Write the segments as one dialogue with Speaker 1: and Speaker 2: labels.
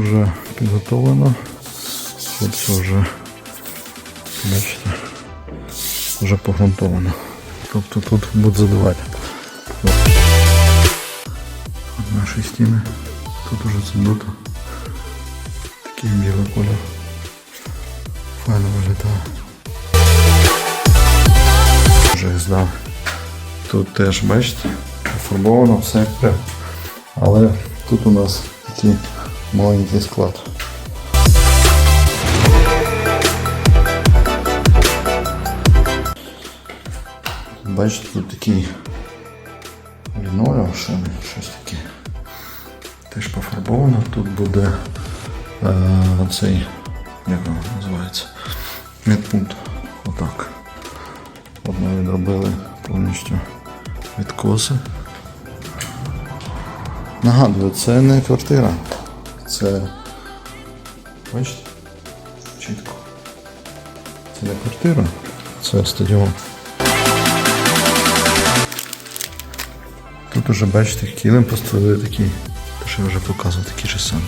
Speaker 1: вже підготовлено. Хлопці вже, бачите, вже погрунтовано. Тобто тут будуть задавати. Наші стіни. Тут уже задуто. Такий білий колір. Файно виглядає. Вже здав. Тут теж, бачите, пофарбовано все як. Але тут у нас такий маленький склад. Бачите, тут такий лінолеум, щось таке. Теж пофарбовано. Тут буде е, цей, як його називається, медпункт. Отак. От відробили повністю відкоси. Нагадую, це не квартира. Це. Бачите? Чітко. Це не квартира, це стадіон. Тут уже бачите, килим поставили такий, те, що я вже показував, же самий.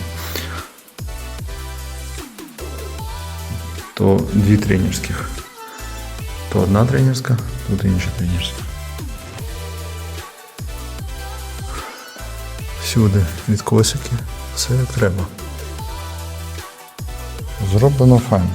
Speaker 1: То дві тренерських. То одна тренерська, тут інша тренерська. Всюди відкосики, все як треба. Зроблено файно.